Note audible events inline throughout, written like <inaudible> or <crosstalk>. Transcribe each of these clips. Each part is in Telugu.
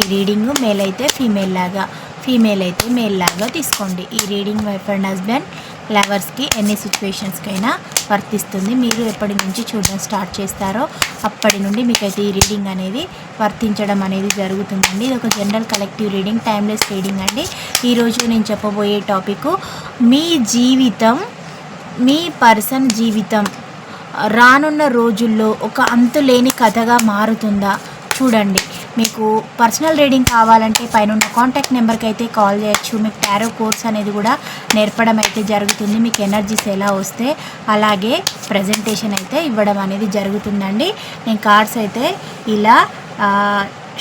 ఈ రీడింగ్ మేల్ అయితే ఫీమేల్ లాగా ఫీమేల్ అయితే మేల్ లాగా తీసుకోండి. ఈ రీడింగ్ వైఫ్ అండ్ హస్బెండ్ లవర్స్కి ఎన్ని సిచ్యువేషన్స్కైనా వర్తిస్తుంది. మీరు ఎప్పటి నుంచి చూడడం స్టార్ట్ చేస్తారో అప్పటి నుండి మీకైతే ఈ రీడింగ్ అనేది వర్తించడం అనేది జరుగుతుందండి. ఇది ఒక general collective reading timeless reading అండి. ఈరోజు నేను చెప్పబోయే టాపిక్ మీ జీవితం మీ పర్సన్ జీవితం రానున్న రోజుల్లో ఒక అంతులేని కథగా మారుతుందా? చూడండి. మీకు పర్సనల్ రీడింగ్ కావాలంటే పైన ఉన్న కాంటాక్ట్ నెంబర్కి అయితే కాల్ చేయొచ్చు. మీకు టారో కోర్స్ అనేది కూడా నేర్పడం అయితే జరుగుతుంది. మీకు ఎనర్జీస్ ఎలా వస్తే అలాగే ప్రజెంటేషన్ అయితే ఇవ్వడం అనేది జరుగుతుందండి. నేను కార్డ్స్ అయితే ఇలా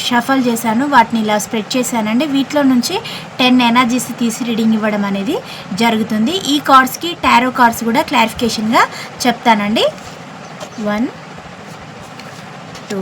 షఫల్ చేశాను. వాటిని ఇలా స్ప్రెడ్ చేశానండి. వీటిలో నుంచి టెన్ ఎనర్జీస్ తీసి రీడింగ్ ఇవ్వడం అనేది జరుగుతుంది. ఈ కార్డ్స్కి టారో కార్డ్స్ కూడా క్లారిఫికేషన్గా చెప్తానండి. One two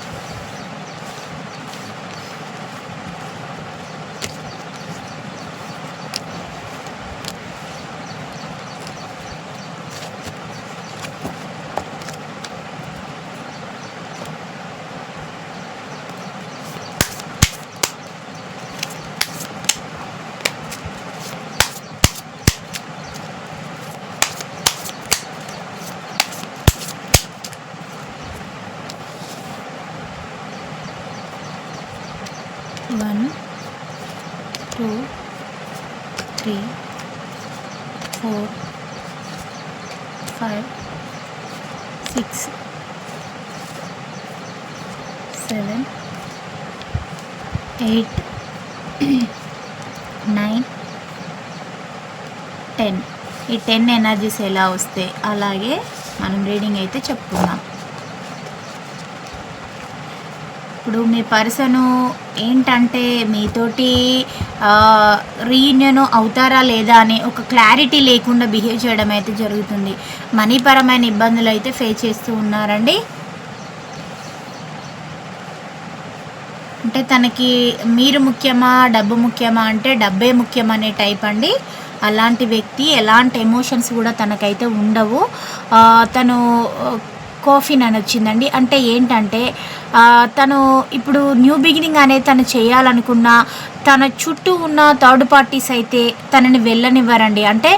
Seven eight nine ten ఈ టెన్ ఎనర్జీస్ ఎలా వస్తే అలాగే మనం రీడింగ్ అయితే చెప్పుకుందాం. ఇప్పుడు మీ పర్సను ఏంటంటే మీతోటి రీయూనియన్ అవుతారా లేదా అని ఒక క్లారిటీ లేకుండా బిహేవ్ చేయడం అయితే జరుగుతుంది. మనీ పరమైన ఇబ్బందులు అయితే ఫేస్ చేస్తూ ఉన్నారండి. అంటే తనకి మీరు ముఖ్యమా డబ్బు ముఖ్యమా అంటే డబ్బే ముఖ్యం అనే టైప్ అండి. అలాంటి వ్యక్తి ఎలాంటి ఎమోషన్స్ కూడా తనకైతే ఉండవు. తను కాఫీన్ అని వచ్చిందండి. అంటే ఏంటంటే తను ఇప్పుడు న్యూ బిగినింగ్ అనేది తను చేయాలనుకున్న తన చుట్టూ ఉన్న థర్డ్ పార్టీస్ అయితే తనని వెళ్ళనివ్వరండి. అంటే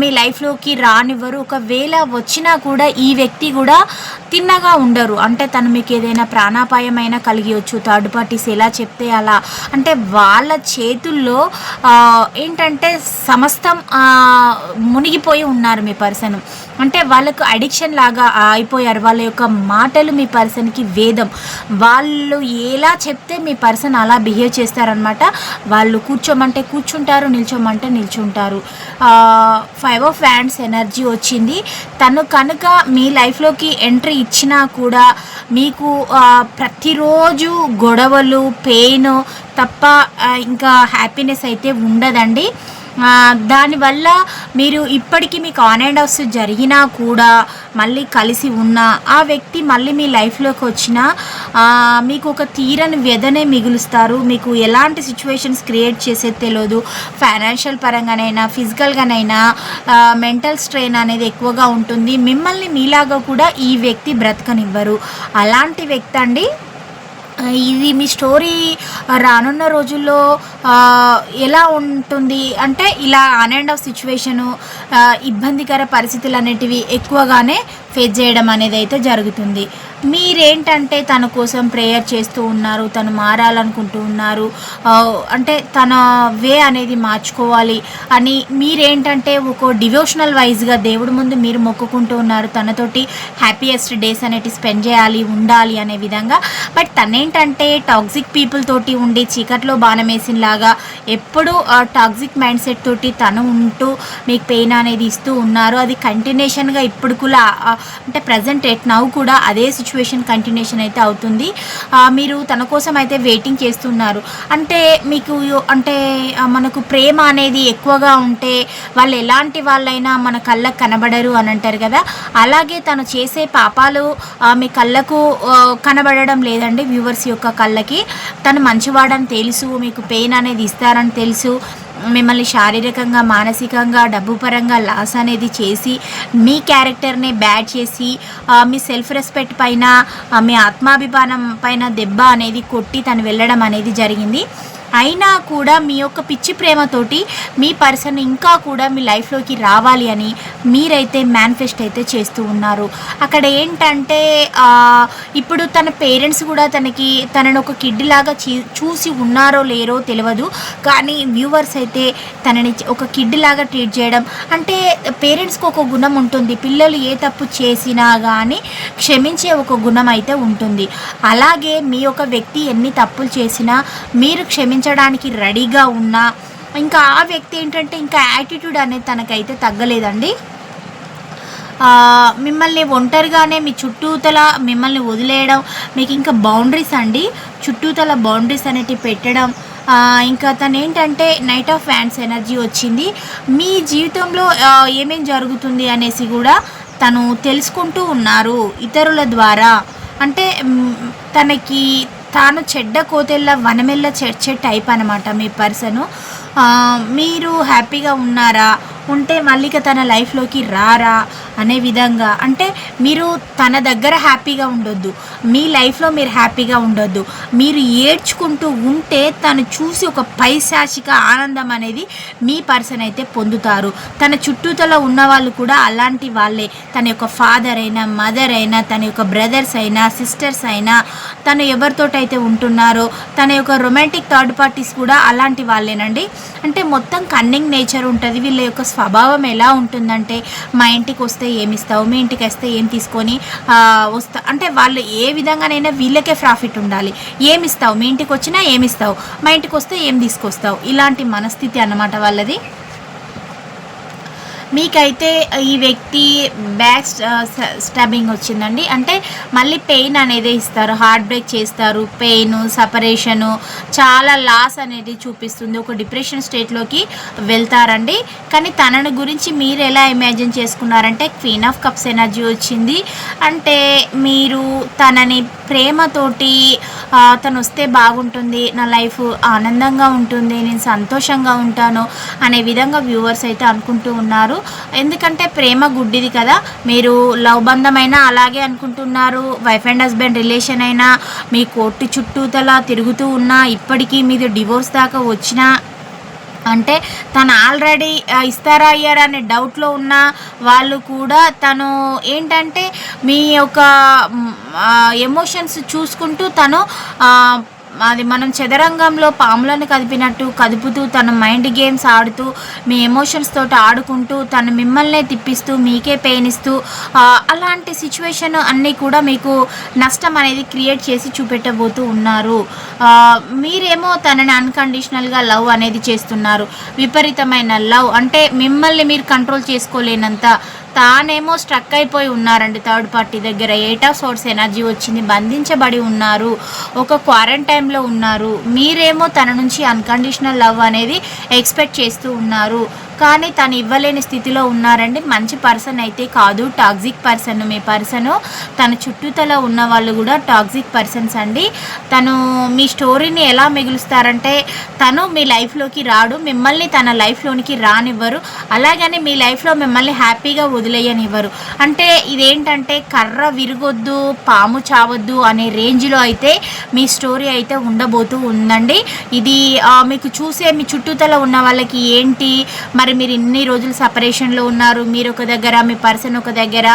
మీ లైఫ్లోకి రానివ్వరు. ఒకవేళ వచ్చినా కూడా ఈ వ్యక్తి కూడా తిన్నగా ఉండరు. అంటే తను మీకు ఏదైనా ప్రాణాపాయమైనా కలిగియొచ్చు థర్డ్ పార్టీస్ ఎలా చెప్తే అలా. అంటే వాళ్ళ చేతుల్లో ఏంటంటే సమస్తం మునిగిపోయి ఉన్నారు మీ పర్సన్. అంటే వాళ్ళకు అడిక్షన్ లాగా అయిపోయారు. వాళ్ళ యొక్క మాటలు మీ పర్సన్కి వేదం. వాళ్ళు ఎలా చెప్తే మీ పర్సన్ అలా బిహేవ్ చేస్తారనమాట వాళ్ళు కూర్చోమంటే కూర్చుంటారు నిల్చోమంటే నిల్చుంటారు. ఫైవ్ ఆఫ్ హ్యాండ్స్ ఎనర్జీ వచ్చింది. తను కనుక మీ లైఫ్లోకి ఎంట్రీ ఇచ్చినా కూడా మీకు ప్రతిరోజు గొడవలు పెయిన్ తప్ప ఇంకా హ్యాపీనెస్ అయితే ఉండదండి. దానివల్ల మీరు ఇప్పటికీ మీకు ఆన్ అండ్ ఆఫ్స్ జరిగినా కూడా మళ్ళీ కలిసి ఉన్న ఆ వ్యక్తి మళ్ళీ మీ లైఫ్లోకి వచ్చినా మీకు ఒక తీరని వ్యధనే మిగులుస్తారు. మీకు ఎలాంటి సిచ్యువేషన్స్ క్రియేట్ చేసేది తెలియదు ఫైనాన్షియల్ పరంగానైనా ఫిజికల్గానైనా మెంటల్ స్ట్రెయిన్ అనేది ఎక్కువగా ఉంటుంది. మిమ్మల్ని మీలాగా కూడా ఈ వ్యక్తి బ్రతకనివ్వరు. అలాంటి వ్యక్తి అండి ఇది మీ స్టోరీ రానున్న రోజుల్లో ఎలా ఉంటుంది? అంటే ఇలా ఆన్ అండ్ ఆఫ్ సిచ్యువేషను ఇబ్బందికర పరిస్థితులు అనేటివి ఎక్కువగానే ఫేస్ చేయడం అనేది అయితే జరుగుతుంది. మీరేంటంటే తన కోసం ప్రేయర్ చేస్తూ ఉన్నారు తను మారాలనుకుంటూ ఉన్నారు అంటే తన వే అనేది మార్చుకోవాలి అని మీరేంటంటే ఒక డివోషనల్ వైజ్గా దేవుడి ముందు మీరు మొక్కుకుంటూ ఉన్నారు తనతోటి హ్యాపీయెస్ట్ డేస్ అనేవి స్పెండ్ చేయాలి ఉండాలి అనే విధంగా. బట్ తనేంటంటే టాక్సిక్ పీపుల్ తోటి ఉండి చీకట్లో బాణం వేసినలాగా ఎప్పుడు టాక్సిక్ మైండ్ సెట్ తోటి తను ఉంటూ మీకు పెయిన్ అనేది ఇస్తూ ఉన్నారు. అది కంటిన్యూషన్గా ఇప్పుడు కూడా అంటే ప్రజెంట్ ఎట్ నౌ కూడా అదే సిచ్యువేషన్ కంటిన్యూషన్ అయితే అవుతుంది. మీరు తన కోసం అయితే వెయిటింగ్ చేస్తున్నారు. అంటే మీకు అంటే మనకు ప్రేమ అనేది ఎక్కువగా ఉంటే వాళ్ళు ఎలాంటి వాళ్ళైనా మన కళ్ళకు కనబడరు అని అంటారు కదా. అలాగే తను చేసే పాపాలు మీ కళ్ళకు కనబడడం లేదండి వ్యూవర్స్ యొక్క కళ్ళకి. తను మంచివాడని తెలుసు మీకు పెయిన్ అనేది ఇస్తారని తెలుసు. మిమ్మల్ని శారీరకంగా మానసికంగా డబ్బు పరంగా లాస్ అనేది చేసి మీ క్యారెక్టర్ని బ్యాడ్ చేసి మీ సెల్ఫ్ రెస్పెక్ట్ పైన మీ ఆత్మాభిమానం పైన దెబ్బ అనేది కొట్టి తను వెళ్ళడం అనేది జరిగింది. అయినా కూడా మీ యొక్క పిచ్చి ప్రేమతోటి మీ పర్సన్ ఇంకా కూడా మీ లైఫ్లోకి రావాలి అని మీరైతే మేనిఫెస్ట్ అయితే చేస్తూ ఉన్నారు. అక్కడ ఏంటంటే ఇప్పుడు తన పేరెంట్స్ కూడా తనకి తనను ఒక కిడ్ లాగా చూసి ఉన్నారో లేరో తెలియదు కానీ వ్యూవర్స్ అయితే తనని ఒక కిడ్ లాగా ట్రీట్ చేయడం అంటే పేరెంట్స్కి ఒక గుణం ఉంటుంది. పిల్లలు ఏ తప్పు చేసినా కానీ క్షమించే ఒక గుణం అయితే ఉంటుంది. అలాగే మీ యొక్క వ్యక్తి ఎన్ని తప్పులు చేసినా మీరు క్షమించడానికి రెడీగా ఉన్నా ఇంకా ఆ వ్యక్తి ఏంటంటే ఇంకా యాటిట్యూడ్ అనేది తనకైతే తగ్గలేదండి. మిమ్మల్ని ఒంటరిగానే మీ చుట్టూతల మిమ్మల్ని వదిలేయడం మీకు ఇంకా బౌండరీస్ అండి. చుట్టూతల బౌండరీస్ అనేటివి పెట్టడం ఇంకా తను ఏంటంటే నైట్ ఆఫ్ హ్యాండ్స్ ఎనర్జీ వచ్చింది. మీ జీవితంలో ఏమేం జరుగుతుంది అనేసి కూడా తను తెలుసుకుంటూ ఉన్నారు ఇతరుల ద్వారా. అంటే తనకి తాను చెడ్డ కోతెల్ల వనమెల్ల చర్చే టైప్ అనమాట మీ పర్సను. మీరు హ్యాపీగా ఉన్నారా? ఉంటే మళ్ళీ తన లైఫ్లోకి రారా అనే విధంగా. అంటే మీరు తన దగ్గర హ్యాపీగా ఉండొద్దు. మీ లైఫ్లో మీరు హ్యాపీగా ఉండొద్దు. మీరు ఏడ్చుకుంటూ ఉంటే తను చూసి ఒక పైశాచిక ఆనందం అనేది మీ పర్సన్ అయితే పొందుతారు. తన చుట్టూతలో ఉన్న వాళ్ళు కూడా అలాంటి వాళ్ళే. తన యొక్క ఫాదర్ అయినా మదర్ అయినా తన యొక్క బ్రదర్స్ అయినా సిస్టర్స్ అయినా తను ఎవరితోటైతే ఉంటున్నారో తన యొక్క రొమాంటిక్ థర్డ్ పార్టీస్ కూడా అలాంటి వాళ్ళేనండి. అంటే మొత్తం కన్నింగ్ నేచర్ ఉంటుంది. వీళ్ళ యొక్క స్వభావం ఎలా ఉంటుందంటే మా ఇంటికి వస్తే ఏమి ఇస్తావు మీ ఇంటికి వస్తే ఏం తీసుకొని వస్తా అంటే వాళ్ళు ఏ విధంగానైనా వీళ్ళకే ప్రాఫిట్ ఉండాలి. ఏమిస్తావు మీ ఇంటికి వచ్చినా ఏమి ఇస్తావు మా ఇంటికి వస్తే ఏం తీసుకొస్తావు ఇలాంటి మనస్థితి అన్నమాట వాళ్ళది. మీకైతే ఈ వ్యక్తి బ్యాక్ స్టాబింగ్ వచ్చిందండి. అంటే మళ్ళీ పెయిన్ అనేది ఇస్తారు. హార్ట్ బ్రేక్ చేస్తారు. పెయిన్ సపరేషను చాలా లాస్ అనేది చూపిస్తుంది. ఒక డిప్రెషన్ స్టేట్లోకి వెళ్తారండి. కానీ తనని గురించి మీరు ఎలా ఇమాజిన్ చేసుకున్నారంటే క్వీన్ ఆఫ్ కప్స్ ఎనర్జీ వచ్చింది. అంటే మీరు తనని ప్రేమతోటి తను వస్తే బాగుంటుంది నా లైఫ్ ఆనందంగా ఉంటుంది నేను సంతోషంగా ఉంటాను అనే విధంగా వ్యూవర్స్ అయితే అనుకుంటూ ఉన్నారు. ఎందుకంటే ప్రేమ గుడ్డిది కదా. మీరు లవ్ బంధమైనా అలాగే అనుకుంటున్నారు. వైఫ్ అండ్ హస్బెండ్ రిలేషన్ అయినా మీ కోర్టు చుట్టూతల తిరుగుతూ ఉన్నా ఇప్పటికీ మీది డివోర్స్ దాకా వచ్చినా అంటే తను ఆల్రెడీ ఇస్తారా అయ్యారా అనే డౌట్లో ఉన్న వాళ్ళు కూడా తను ఏంటంటే మీ యొక్క ఎమోషన్స్ చూసుకుంటూ తను అది మనం చదరంగంలో పాములను కదిపినట్టు కదుపుతూ తన మైండ్ గేమ్స్ ఆడుతూ మీ ఎమోషన్స్ తోటి ఆడుకుంటూ తను మిమ్మల్నే తిప్పిస్తూ మీకే పెయిన్ ఇస్తూ అలాంటి సిచ్యువేషన్ అన్నీ కూడా మీకు నష్టం అనేది క్రియేట్ చేసి చూపెట్టబోతూ ఉన్నారు. మీరేమో తనని అన్కండిషనల్గా లవ్ అనేది చేస్తున్నారు. విపరీతమైన లవ్ అంటే మిమ్మల్ని మీరు కంట్రోల్ చేసుకోలేనంత తానేమో స్ట్రక్ అయిపోయి ఉన్నారండి థర్డ్ పార్టీ దగ్గర. ఎయిట్ ఆఫ్ సోర్స్ ఎనర్జీ వచ్చింది బంధించబడి ఉన్నారు ఒక క్వారంటైన్లో ఉన్నారు. మీరేమో తన నుంచి అన్కండిషనల్ లవ్ అనేది ఎక్స్పెక్ట్ చేస్తూ ఉన్నారు. కానీ తను ఇవ్వలేని స్థితిలో ఉన్నారండి. మంచి పర్సన్ అయితే కాదు. టాక్సిక్ పర్సన్ మీ పర్సన్. తన చుట్టూతలో ఉన్న వాళ్ళు కూడా టాక్సిక్ పర్సన్స్ అండి. తను మీ స్టోరీని ఎలా మిగులుస్తారంటే తను మీ లైఫ్లోకి రాడు మిమ్మల్ని తన లైఫ్లోనికి రానివ్వరు. అలాగని మీ లైఫ్లో మిమ్మల్ని హ్యాపీగా వదిలేయనివ్వరు. అంటే ఇదేంటంటే కర్ర విరగొద్దు పాము చావద్దు అనే రేంజ్లో అయితే మీ స్టోరీ అయితే ఉండబోతూ ఉందండి. ఇది మీకు చూసే మీ చుట్టూతల ఉన్న వాళ్ళకి ఏంటి? మరి మరి మీరు ఇన్ని రోజులు సపరేషన్లో ఉన్నారు. మీరు ఒక దగ్గర మీ పర్సన్ ఒక దగ్గర.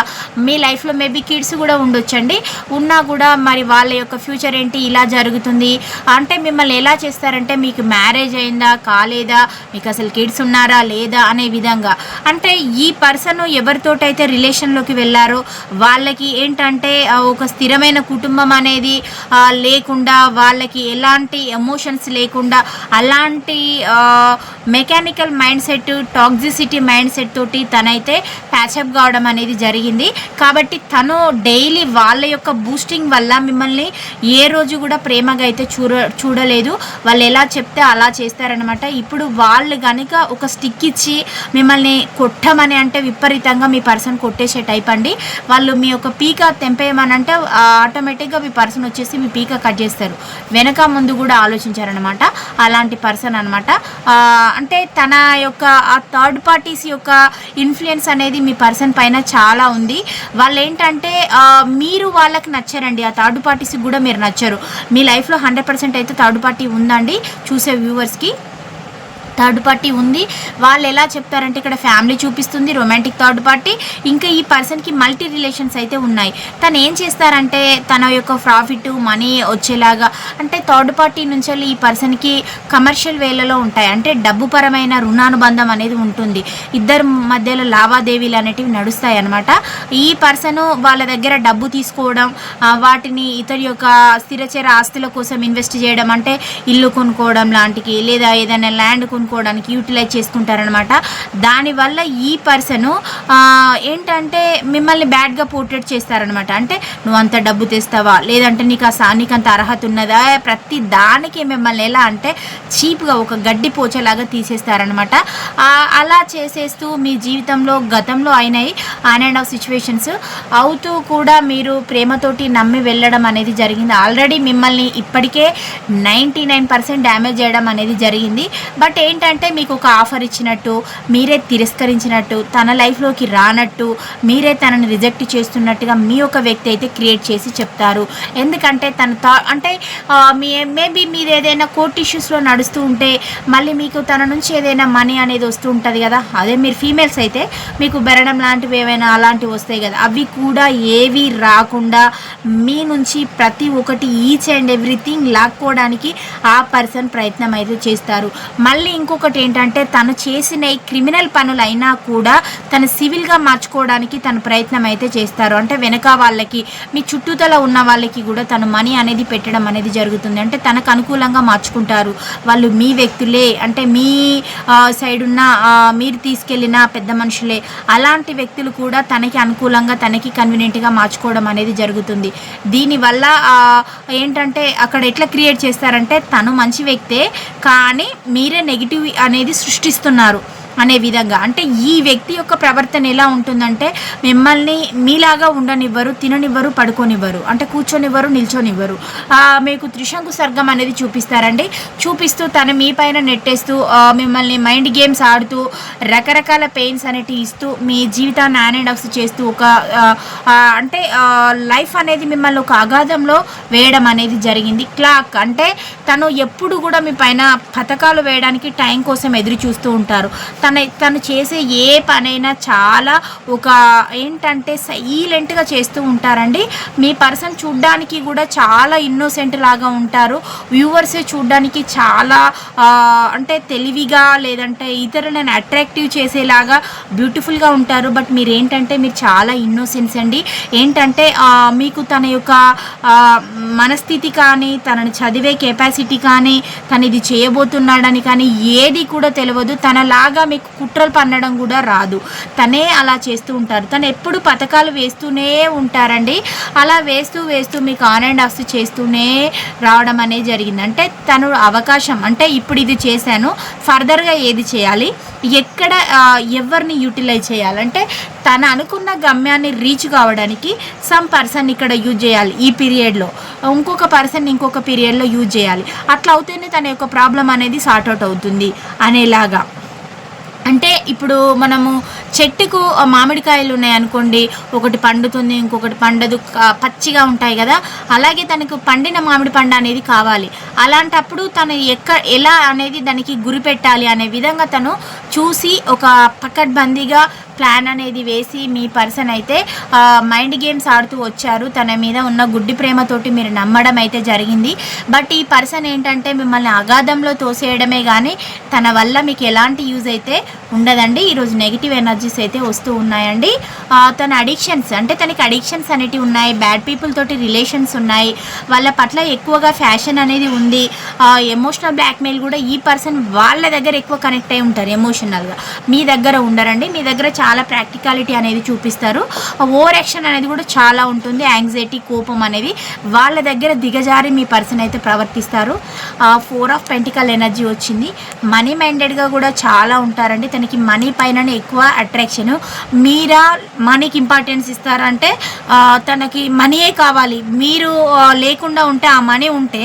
మీ లైఫ్లో మేబీ కిడ్స్ కూడా ఉండొచ్చండి. ఉన్నా కూడా మరి వాళ్ళ యొక్క ఫ్యూచర్ ఏంటి ఇలా జరుగుతుంది. అంటే మిమ్మల్ని ఎలా చేస్తారంటే మీకు మ్యారేజ్ అయిందా కాలేదా మీకు అసలు కిడ్స్ ఉన్నారా లేదా అనే విధంగా. అంటే ఈ పర్సన్ ఎవరితోటైతే రిలేషన్లోకి వెళ్ళారో వాళ్ళకి ఏంటంటే ఒక స్థిరమైన కుటుంబం అనేది లేకుండా వాళ్ళకి ఎలాంటి ఎమోషన్స్ లేకుండా అలాంటి mechanical mind set toxicity mind set తోటి తనైతే ప్యాచప్ కావడం అనేది జరిగింది. కాబట్టి తను డైలీ వాళ్ళ యొక్క బూస్టింగ్ వల్ల మిమ్మల్ని ఏ రోజు కూడా ప్రేమగా అయితే చూడ చూడలేదు. వాళ్ళు ఎలా చెప్తే అలా చేస్తారనమాట ఇప్పుడు వాళ్ళు కనుక ఒక స్టిక్ ఇచ్చి మిమ్మల్ని కొట్టమని అంటే విపరీతంగా మీ పర్సన్ కొట్టేసే టైప్ అండి. వాళ్ళు మీ యొక్క పీక తెంపేయమనంటే ఆటోమేటిక్గా మీ పర్సన్ వచ్చేసి మీ పీక కట్ చేస్తారు. వెనక ముందు కూడా ఆలోచించారనమాట అలాంటి పర్సన్ అనమాట అంటే తన యొక్క ఆ థర్డ్ పార్టీస్ యొక్క ఇన్ఫ్లుయెన్స్ అనేది మీ పర్సన్ పైన చాలా ఉంది. వాళ్ళు ఏంటంటే మీరు వాళ్ళకి నచ్చారండి. ఆ థర్డ్ పార్టీస్కి కూడా మీరు నచ్చరు. మీ లైఫ్లో హండ్రెడ్ పర్సెంట్ అయితే థర్డ్ పార్టీ ఉందండి. చూసే వ్యూవర్స్కి థర్డ్ పార్టీ ఉంది. వాళ్ళు ఎలా చెప్తారంటే ఇక్కడ ఫ్యామిలీ చూపిస్తుంది రొమాంటిక్ థర్డ్ పార్టీ. ఇంకా ఈ పర్సన్కి మల్టీ రిలేషన్స్ అయితే ఉన్నాయి. తను ఏం చేస్తారంటే తన యొక్క ప్రాఫిట్ మనీ వచ్చేలాగా అంటే థర్డ్ పార్టీ నుంచి వెళ్ళి ఈ పర్సన్కి కమర్షియల్ వేలలో ఉంటాయి. అంటే డబ్బు పరమైన రుణానుబంధం అనేది ఉంటుంది. ఇద్దరు మధ్యలో లావాదేవీలు అనేటివి నడుస్తాయి అనమాట ఈ పర్సన్ వాళ్ళ దగ్గర డబ్బు తీసుకోవడం వాటిని ఇతడి యొక్క స్థిరచర ఆస్తుల కోసం ఇన్వెస్ట్ చేయడం అంటే ఇల్లు కొనుక్కోవడం లాంటికి లేదా ఏదైనా ల్యాండ్ కొనుక్కోవడానికి యూటిలైజ్ చేసుకుంటారనమాట దానివల్ల ఈ పర్సను ఏంటంటే మిమ్మల్ని బ్యాడ్గా పోర్ట్రేట్ చేస్తారనమాట అంటే నువ్వు అంత డబ్బు తెస్తావా? లేదంటే నీకు ఆ నీకు అంత అర్హత ఉన్నదా? ప్రతి దానికి మిమ్మల్ని ఎలా అంటే చీప్గా ఒక గడ్డి పోచేలాగా తీసేస్తారనమాట అలా చేసేస్తూ మీ జీవితంలో గతంలో అయినాయి ఆన్ అండ్ ఆఫ్ సిచ్యువేషన్స్ అవుతూ కూడా మీరు ప్రేమతోటి నమ్మి వెళ్ళడం అనేది జరిగింది. ఆల్రెడీ మిమ్మల్ని ఇప్పటికే నైంటీ నైన్ పర్సెంట్ డ్యామేజ్ చేయడం అనేది జరిగింది. బట్ ఏంటంటే మీకు ఒక ఆఫర్ ఇచ్చినట్టు మీరే తిరస్కరించినట్టు తన లైఫ్లోకి రానట్టు మీరే తనని రిజెక్ట్ చేస్తున్నట్టుగా మీ ఒక వ్యక్తి అయితే క్రియేట్ చేసి చెప్తారు. ఎందుకంటే తన థా అంటే మీ మేబీ మీరు ఏదైనా కోర్ట్ ఇష్యూస్లో నడుస్తూ ఉంటే మళ్ళీ మీకు తన నుంచి ఏదైనా మనీ అనేది వస్తూ ఉంటుంది కదా అదే మీరు ఫీమేల్స్ అయితే మీకు బెరడం లాంటివి ఏమైనా అలాంటివి వస్తాయి కదా అవి కూడా ఏవి రాకుండా మీ నుంచి ప్రతి ఒక్కటి ఈచ్ అండ్ ఎవ్రీథింగ్ లాక్కోవడానికి ఆ పర్సన్ ప్రయత్నం అయితే చేస్తారు. మళ్ళీ ఇంకొకటి ఏంటంటే తను చేసిన ఈ క్రిమినల్ పనులు అయినా కూడా తను సివిల్గా మార్చుకోవడానికి తన ప్రయత్నం అయితే చేస్తారు. అంటే వెనక వాళ్ళకి మీ చుట్టూతల ఉన్న వాళ్ళకి కూడా తను మనీ అనేది పెట్టడం అనేది జరుగుతుంది. అంటే తనకు అనుకూలంగా మార్చుకుంటారు. వాళ్ళు మీ వ్యక్తులే అంటే మీ సైడ్ ఉన్న మీరు తీసుకెళ్ళిన పెద్ద మనుషులే. అలాంటి వ్యక్తులు కూడా తనకి అనుకూలంగా తనకి కన్వీనియంట్గా మార్చుకోవడం అనేది జరుగుతుంది. దీనివల్ల ఏంటంటే అక్కడ ఎట్లా క్రియేట్ చేస్తారంటే తను మంచి వ్యక్తే కానీ మీరే నెగిటివ్ అనేది సృష్టిస్తున్నారు. అనే విధంగా. అంటే ఈ వ్యక్తి యొక్క ప్రవర్తన ఎలా ఉంటుందంటే మిమ్మల్ని మీలాగా ఉండనివ్వరు తిననివ్వరు పడుకోనివ్వరు. అంటే కూర్చొనివ్వరు నిల్చొనివ్వరు. మీకు త్రిశంకు సర్గం అనేది చూపిస్తారండి. చూపిస్తూ తను మీ పైన నెట్టేస్తూ మిమ్మల్ని మైండ్ గేమ్స్ ఆడుతూ రకరకాల పెయిన్స్ అనేటివి ఇస్తూ మీ జీవితాన్ని ఆన్ అండ్ ఆఫ్స్ చేస్తూ ఒక అంటే లైఫ్ అనేది మిమ్మల్ని ఒక అగాధంలో వేయడం అనేది జరిగింది. క్లాక్ అంటే తను ఎప్పుడు కూడా మీ పైన పథకాలు వేయడానికి టైం కోసం ఎదురు చూస్తూ ఉంటారు. తన తను చేసే ఏ పనైనా చాలా ఒక ఏంటంటే సైలెంట్గా చేస్తూ ఉంటారండి. మీ పర్సన్ చూడ్డానికి కూడా చాలా ఇన్నోసెంట్ లాగా ఉంటారు. వ్యూవర్సే చూడ్డానికి చాలా అంటే తెలివిగా లేదంటే ఇతరులను అట్రాక్టివ్ చేసేలాగా బ్యూటిఫుల్గా ఉంటారు. బట్ మీరు ఏంటంటే మీరు చాలా ఇన్నోసెన్స్ అండి. ఏంటంటే మీకు తన యొక్క మనస్థితి కానీ తనని చదివే కెపాసిటీ కానీ తను ఇది చేయబోతున్నాడని కానీ ఏది కూడా తెలియదు. తనలాగా మీకు కుట్రలు పన్నడం కూడా రాదు. తనే అలా చేస్తూ ఉంటారు. తను ఎప్పుడు పథకాలు వేస్తూనే ఉంటారండి. అలా వేస్తూ వేస్తూ మీకు ఆన్ అండ్ ఆఫ్ చేస్తూనే రావడం అనేది జరిగింది. అంటే తను అవకాశం అంటే ఇప్పుడు ఇది చేశాను ఫర్దర్గా ఏది చేయాలి ఎక్కడ ఎవరిని యూటిలైజ్ చేయాలంటే తను అనుకున్న గమ్యాన్ని రీచ్ కావడానికి సమ్ పర్సన్ ఇక్కడ యూజ్ చేయాలి ఈ పీరియడ్లో. ఇంకొక పర్సన్ ఇంకొక పీరియడ్లో యూజ్ చేయాలి. అట్లా అవుతేనే తన యొక్క ప్రాబ్లం అనేది సార్ట్అవుట్ అవుతుంది అనేలాగా. అంటే ఇప్పుడు మనము చెట్టుకు మామిడికాయలు ఉన్నాయి అనుకోండి ఒకటి పండుతుంది ఇంకొకటి పండదు పచ్చిగా ఉంటాయి కదా అలాగే తనకు పండిన మామిడి పండు అనేది కావాలి. అలాంటప్పుడు తను ఎక్క ఎలా అనేది దానికి గురి పెట్టాలి అనే విధంగా తను చూసి ఒక పకడ్బందీగా ప్లాన్ అనేది వేసి మీ పర్సన్ అయితే మైండ్ గేమ్స్ ఆడుతూ వచ్చారు. తన మీద ఉన్న గుడ్డి ప్రేమతోటి మీరు నమ్మడం అయితే జరిగింది. బట్ ఈ పర్సన్ ఏంటంటే మిమ్మల్ని అగాధంలో తోసేయడమే కానీ తన వల్ల మీకు ఎలాంటి యూజ్ అయితే ఉండదండి. ఈరోజు నెగిటివ్ ఎనర్జీస్ అయితే వస్తూ ఉన్నాయండి. తన అడిక్షన్స్ అంటే తనకి అడిక్షన్స్ అనేటివి ఉన్నాయి. బ్యాడ్ పీపుల్ తోటి రిలేషన్స్ ఉన్నాయి. వాళ్ళ పట్ల ఎక్కువగా ఫ్యాషన్ అనేది ఉంది. ఎమోషనల్ బ్లాక్మెయిల్ కూడా ఈ పర్సన్ వాళ్ళ దగ్గర ఎక్కువ కనెక్ట్ అయి ఉంటారు ఎమోషనల్గా. మీ దగ్గర ఉండరండి. మీ దగ్గర చాలా ప్రాక్టికాలిటీ అనేది చూపిస్తారు. ఓవర్ యాక్షన్ అనేది కూడా చాలా ఉంటుంది. యాంగ్జైటీ కోపం అనేది వాళ్ళ దగ్గర దిగజారి మీ పర్సన్ అయితే ప్రవర్తిస్తారు. ఫోర్ ఆఫ్ పెంటికల్ ఎనర్జీ వచ్చింది. మనీ మైండెడ్గా కూడా చాలా ఉంటారండి. తనకి మనీ పైననే ఎక్కువ అట్రాక్షన్ మీరా మనీకి ఇంపార్టెన్స్ ఇస్తారంటే తనకి మనీయే కావాలి. మీరు లేకుండా ఉంటే ఆ మనీ ఉంటే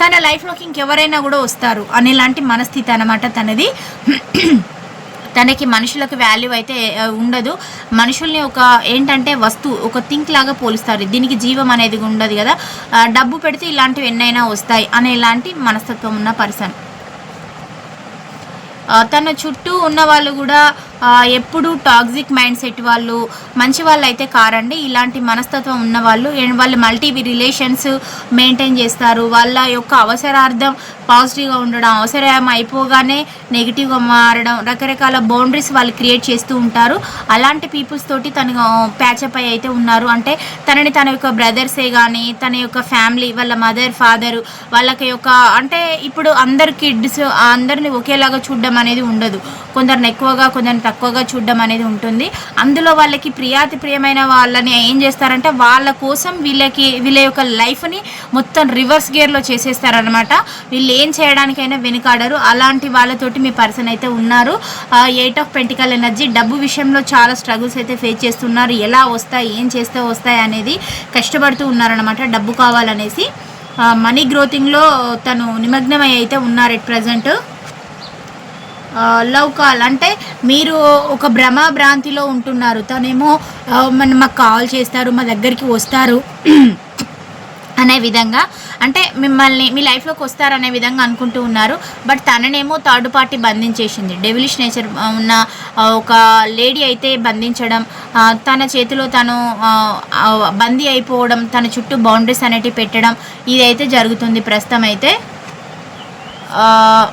తన లైఫ్లోకి ఇంకెవరైనా కూడా వస్తారు. అనేలాంటి మనస్థితి అనమాట తనది. తనకి మనుషులకు వాల్యూ అయితే ఉండదు. మనుషుల్ని ఒక ఏంటంటే వస్తువు ఒక థింక్ లాగా పోలుస్తారు. దీనికి జీవం అనేది ఉండదు కదా. డబ్బు పెడితే ఇలాంటివి ఎన్నైనా వస్తాయి అనేలాంటి మనస్తత్వం ఉన్న పర్సన్ తన చుట్టూ ఉన్న వాళ్ళు కూడా ఎప్పుడూ టాక్సిక్ మైండ్ సెట్ వాళ్ళు మంచి వాళ్ళు అయితే కారండి. ఇలాంటి మనస్తత్వం ఉన్న వాళ్ళు వాళ్ళు మల్టీ రిలేషన్స్ మెయింటైన్ చేస్తారు. వాళ్ళ యొక్క అవసరార్థం పాజిటివ్గా ఉండడం అవసరం అయిపోగానే నెగిటివ్గా మారడం రకరకాల బౌండరీస్ వాళ్ళు క్రియేట్ చేస్తూ ఉంటారు. అలాంటి పీపుల్స్ తోటి తను ప్యాచప్ అయి అయితే ఉన్నారు. అంటే తనని తన యొక్క బ్రదర్సే కానీ తన యొక్క ఫ్యామిలీ వాళ్ళ మదర్ ఫాదర్ వాళ్ళకి యొక్క అంటే ఇప్పుడు అందరు కిడ్స్ అందరిని ఒకేలాగా చూడడం అనేది ఉండదు. కొందరిని ఎక్కువగా కొందరిని తక్కువగా చూడడం అనేది ఉంటుంది. అందులో వాళ్ళకి ప్రియాతి ప్రియమైన వాళ్ళని ఏం చేస్తారంటే వాళ్ళ కోసం వీళ్ళకి వీళ్ళ యొక్క లైఫ్ని మొత్తం రివర్స్ గేర్లో చేసేస్తారనమాట వీళ్ళు ఏం చేయడానికైనా వెనుకాడరు. అలాంటి వాళ్ళతోటి మీ పర్సన్ అయితే ఉన్నారు. ఎయిట్ ఆఫ్ పెంటికల్ ఎనర్జీ డబ్బు విషయంలో చాలా స్ట్రగుల్స్ అయితే ఫేస్ చేస్తున్నారు. ఎలా వస్తాయి ఏం చేస్తే వస్తాయి అనేది కష్టపడుతూ ఉన్నారనమాట డబ్బు కావాలనేసి. మనీ గ్రోతింగ్లో తను నిమగ్నమై అయితే ఉన్నారు ఎట్ ప్రజెంట్ లవ్ కాల్. అంటే మీరు ఒక భ్రమ భ్రాంతిలో ఉంటున్నారు. తనేమో మన మాకు కాల్ చేస్తారు మా దగ్గరికి వస్తారు <clears throat> అనే విధంగా. అంటే మిమ్మల్ని మీ లైఫ్లోకి వస్తారనే విధంగా అనుకుంటూ ఉన్నారు. బట్ తననేమో థర్డ్ పార్టీ బంధించేసింది. డెవిలిష్ నేచర్ ఉన్న ఒక లేడీ అయితే బంధించడం తన చేతిలో తను బందీ అయిపోవడం తన చుట్టూ బౌండరీస్ అనేటివి పెట్టడం ఇదైతే జరుగుతుంది ప్రస్తుతం అయితే.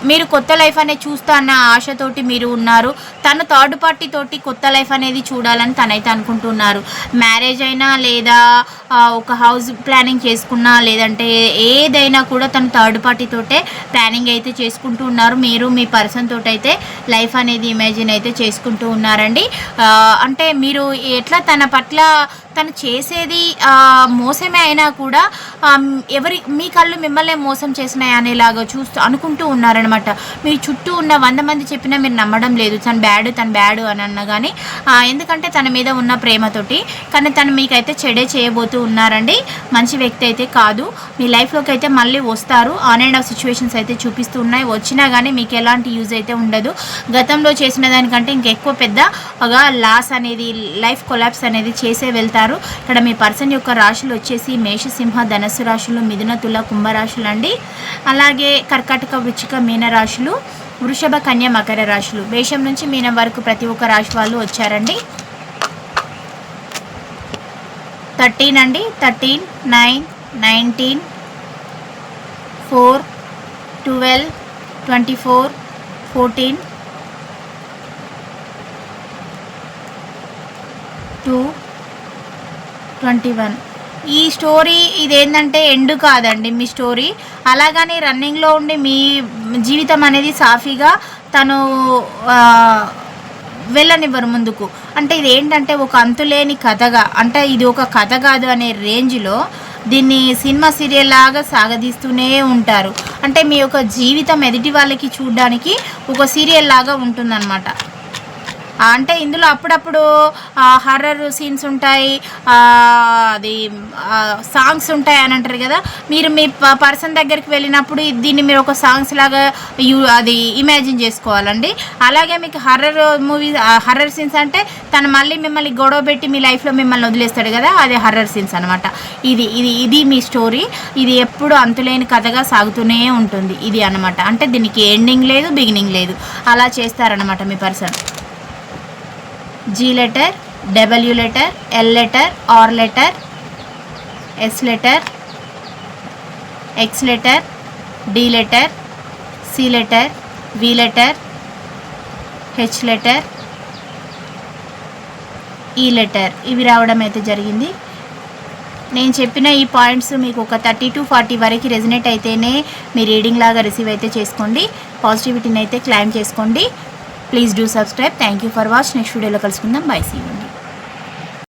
మీరు కొత్త లైఫ్ అనేది చూస్తా అన్న ఆశతోటి మీరు ఉన్నారు. తను థర్డ్ పార్టీ తోటి కొత్త లైఫ్ అనేది చూడాలని తనైతే అనుకుంటున్నారు. మ్యారేజ్ అయినా లేదా ఒక హౌస్ ప్లానింగ్ చేసుకున్నా లేదంటే ఏదైనా కూడా తను థర్డ్ పార్టీ తోటే ప్లానింగ్ అయితే చేసుకుంటూ ఉన్నారు. మీరు మీ పర్సన్ తోటి అయితే లైఫ్ అనేది ఇమాజిన్ అయితే చేసుకుంటూ ఉన్నారండి. అంటే మీరు ఎట్లా తన పట్ల తను చేసేది మోసమే అయినా కూడా ఎవరి మీ కళ్ళు మిమ్మల్ని మోసం చేసినాయి అనేలాగా చూస్తూ అనుకుంటూ ఉన్నారనమాట మీ చుట్టూ ఉన్న వంద మంది చెప్పినా మీరు నమ్మడం లేదు. తను బ్యాడ్ తను బ్యాడ్ అని అన్న కానీ ఎందుకంటే తన మీద ఉన్న ప్రేమతోటి కానీ తను మీకైతే చెడే చేయబోతూ ఉన్నారండి. మంచి వ్యక్తి అయితే కాదు. మీ లైఫ్లోకి అయితే మళ్ళీ వస్తారు. ఆన్ అండ్ ఆఫ్ సిచ్యువేషన్స్ అయితే చూపిస్తూ ఉన్నాయి. వచ్చినా కానీ మీకు ఎలాంటి యూజ్ అయితే ఉండదు. గతంలో చేసిన దానికంటే ఇంకెక్కువ పెద్దగా లాస్ అనేది లైఫ్ కొలాప్స్ అనేది చేసే వెళ్తారు. ఇక్కడ మీ పర్సన్ యొక్క రాశులు వచ్చేసి మేషసింహ ధనస్సు రాశులు మిథున తుల కుంభరాశులు అండి. అలాగే కర్కాటక వృచ్చిక మీన రాశులు వృషభ కన్య మకర రాశులు. మేషం నుంచి మీనం వరకు ప్రతి ఒక్క రాశి వాళ్ళు వచ్చారండి. థర్టీన్ అండి. Thirteen nine nineteen four twelve twenty four fourteen two twenty one. ఈ స్టోరీ ఇదేంటంటే ఎండ్ కాదండి మీ స్టోరీ. అలాగని రన్నింగ్లో ఉండి మీ జీవితం అనేది సాఫీగా తను వెళ్ళనివ్వరు ముందుకు. అంటే ఇది ఏంటంటే ఒక అంతులేని కథగా అంటే ఇది ఒక కథ కాదు అనే రేంజ్లో దీన్ని సినిమా సీరియల్ లాగా సాగదీస్తూనే ఉంటారు. అంటే మీ యొక్క జీవితం ఎదుటి వాళ్ళకి చూడడానికి ఒక సీరియల్ లాగా ఉంటుందన్నమాట. అంటే ఇందులో అప్పుడప్పుడు హర్రర్ సీన్స్ ఉంటాయి అది సాంగ్స్ ఉంటాయి అని అంటారు కదా. మీరు మీ పర్సన్ దగ్గరికి వెళ్ళినప్పుడు దీన్ని మీరు ఒక సాంగ్స్ లాగా యూ అది ఇమాజిన్ చేసుకోవాలండి. అలాగే మీకు హర్రర్ మూవీ హర్రర్ సీన్స్ అంటే తను మళ్ళీ మిమ్మల్ని గొడవ పెట్టి మీ లైఫ్లో మిమ్మల్ని వదిలేస్తాడు కదా అది హర్రర్ సీన్స్ అనమాట ఇది ఇది ఇది మీ స్టోరీ ఇది ఎప్పుడు అంతులేని కథగా సాగుతూనే ఉంటుంది. ఇది అనమాట అంటే దీనికి ఎండింగ్ లేదు బిగినింగ్ లేదు. అలా చేస్తారనమాట మీ person G letter W letter L letter R letter S letter X letter D letter C letter V letter H letter E letter ఇవి రావడం అయితే జరిగింది. నేను చెప్పిన ఈ పాయింట్స్ మీకు ఒక థర్టీ టు ఫార్టీ వరకు రెజినేట్ అయితేనే మీ రీడింగ్ లాగా రిసీవ్ అయితే చేసుకోండి. పాజిటివిటీని అయితే క్లైమ్ చేసుకోండి. Please do subscribe thank you for watch next వీడియోలో కలుసుకుందాం. Bye see